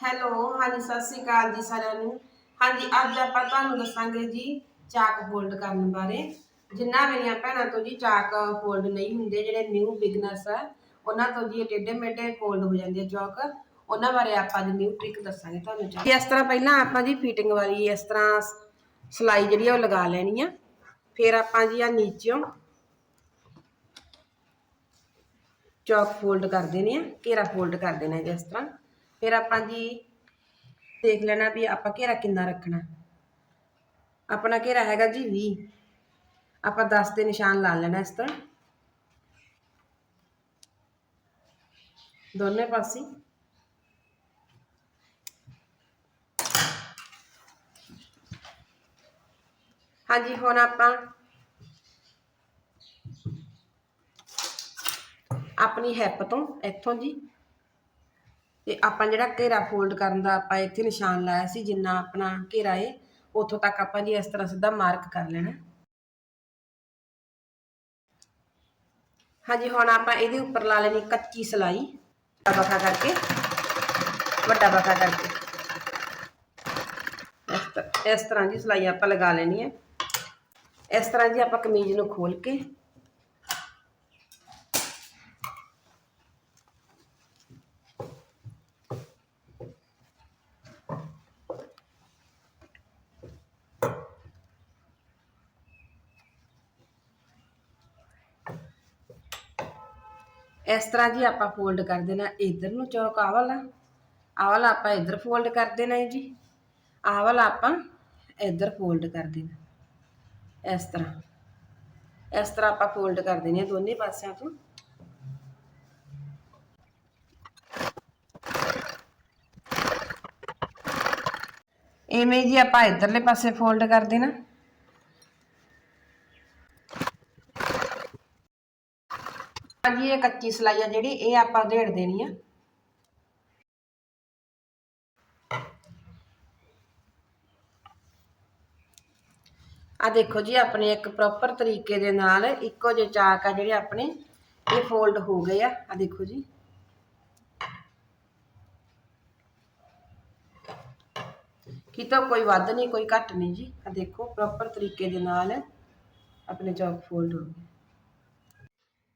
Hello, ਹਾਂਜੀ, ਸਤਿ ਸ੍ਰੀ ਅਕਾਲ ਜੀ ਸਾਰਿਆਂ ਨੂੰ। ਹਾਂਜੀ, ਅੱਜ ਆਪਾਂ ਤੁਹਾਨੂੰ ਦੱਸਾਂਗੇ ਜੀ ਚਾਕ ਫੋਲਡ ਕਰਨ ਬਾਰੇ। ਜਿੰਨਾ ਮੇਰੀਆਂ ਭੈਣਾਂ ਤੋਂ ਜੀ ਚਾਕ ਫੋਲਡ ਨਹੀਂ ਹੁੰਦੇ, ਜਿਹੜੇ ਨਿਊ ਬਿਗਨਰਸ ਆ, ਉਹਨਾਂ ਤੋਂ ਜੀ ਇਹ ਟੇਢੇ ਮੇਢੇ ਫੋਲਡ ਹੋ ਜਾਂਦੇ ਆ ਚੌਕ। ਉਹਨਾਂ ਬਾਰੇ ਆਪਾਂ ਅੱਜ ਨਿਊ ਟ੍ਰਿਕ ਦੱਸਾਂਗੇ ਤੁਹਾਨੂੰ ਜੀ ਇਸ ਤਰ੍ਹਾਂ ਪਹਿਲਾਂ ਆਪਾਂ ਜੀ ਫਿਟਿੰਗ ਵਾਲੀ ਇਸ ਤਰ੍ਹਾਂ ਸਲਾਈ ਜਿਹੜੀ ਆ ਉਹ ਲਗਾ ਲੈਣੀ ਆ। ਫਿਰ ਆਪਾਂ ਜੀ ਆ ਨੀਚੋਂ ਚੌਕ ਫੋਲਡ ਕਰ ਦੇਣੇ ਆ, ਘੇਰਾ ਫੋਲਡ ਕਰ ਦੇਣਾ ਜੀ ਇਸ ਤਰ੍ਹਾਂ। ਫਿਰ ਆਪਾਂ ਜੀ ਦੇਖ ਲੈਣਾ ਵੀ ਆਪਾਂ ਘੇਰਾ ਕਿੰਨਾ ਰੱਖਣਾ। ਆਪਣਾ ਘੇਰਾ ਹੈਗਾ ਜੀ 20 ਆਪਾਂ 10 ਦੇ ਨਿਸ਼ਾਨ ਲਾ ਲੈਣਾ ਇਸ ਤਰ੍ਹਾਂ। ਦੋਨੇ ਪਾਸੇ। ਹਾਂਜੀ, ਹੁਣ ਆਪਾਂ ਆਪਣੀ ਹੈਪ ਤੋਂ ਇੱਥੋਂ ਜੀ ਤੇ ਆਪਾਂ ਜਿਹੜਾ ਘੇਰਾ ਫੋਲਡ ਕਰਨ ਦਾ ਆਪਾਂ ਇੱਥੇ ਨਿਸ਼ਾਨ ਲਾਇਆ ਸੀ, ਜਿੰਨਾ ਆਪਣਾ ਘੇਰਾ ਏ, ਉੱਥੋਂ ਤੱਕ ਆਪਾਂ ਜੀ ਇਸ ਤਰ੍ਹਾਂ ਸਿੱਧਾ ਮਾਰਕ ਕਰ ਲੈਣਾ। ਹਾਂਜੀ, ਹੁਣ ਆਪਾਂ ਇਹਦੇ ਉੱਪਰ ਲਾ ਲੈਣੀ ਕੱਚੀ ਸਲਾਈ, ਵੱਡਾ ਬਖਾ ਕਰਕੇ, ਵੱਡਾ ਬਖਾ ਕਰਕੇ। ਇਸ ਤਰ੍ਹਾਂ ਜੀ ਸਲਾਈ ਆਪਾਂ ਲਗਾ ਲੈਣੀ ਹੈ। ਇਸ ਤਰ੍ਹਾਂ ਜੀ ਆਪਾਂ ਕਮੀਜ਼ ਨੂੰ ਖੋਲ ਕੇ ਇਸ ਤਰ੍ਹਾਂ ਜੀ ਆਪਾਂ ਫੋਲਡ ਕਰ ਦੇਣਾ ਇਧਰ ਨੂੰ ਚੌਕ, ਆਹ ਵਾਲਾ। ਆਹ ਵਾਲਾ ਆਪਾਂ ਇਧਰ ਫੋਲਡ ਕਰ ਦੇਣਾ ਜੀ। ਆਹ ਵਾਲਾ ਆਪਾਂ ਇਧਰ ਫੋਲਡ ਕਰ ਦੇਣਾ। ਇਸ ਤਰ੍ਹਾਂ। ਇਸ ਤਰ੍ਹਾਂ ਆਪਾਂ ਫੋਲਡ ਕਰ ਦੇਣੇ ਆ ਦੋਨੇ ਪਾਸਿਆਂ ਤੋਂ। ਇਵੇਂ ਜੀ ਆਪਾਂ ਇਧਰਲੇ ਪਾਸੇ ਫੋਲਡ ਕਰ ਦੇਣਾ। ਹਾਂਜੀ ਇਹ ਕੱਚੀ ਸਲਾਈ ਆ ਜਿਹੜੀ, ਇਹ ਆਪਾਂ ਉਧੇੜ ਦੇਣੀ ਆ। ਆ ਦੇਖੋ ਜੀ, ਆਪਣੇ ਇੱਕ ਪ੍ਰੋਪਰ ਤਰੀਕੇ ਦੇ ਨਾਲ ਇੱਕੋ ਜਿਹੇ ਚਾਕ ਆ ਜਿਹੜੇ ਆਪਣੇ, ਇਹ ਫੋਲਡ ਹੋ ਗਏ ਆ। ਆ ਦੇਖੋ ਜੀ। ਕਿਤੋਂ ਕੋਈ ਵੱਧ ਨਹੀਂ, ਕੋਈ ਘੱਟ ਨਹੀਂ ਜੀ। ਆ ਦੇਖੋ ਪ੍ਰੋਪਰ ਤਰੀਕੇ ਦੇ ਨਾਲ ਆਪਣੇ ਚੌਕ ਫੋਲਡ ਹੋ ਗਏ।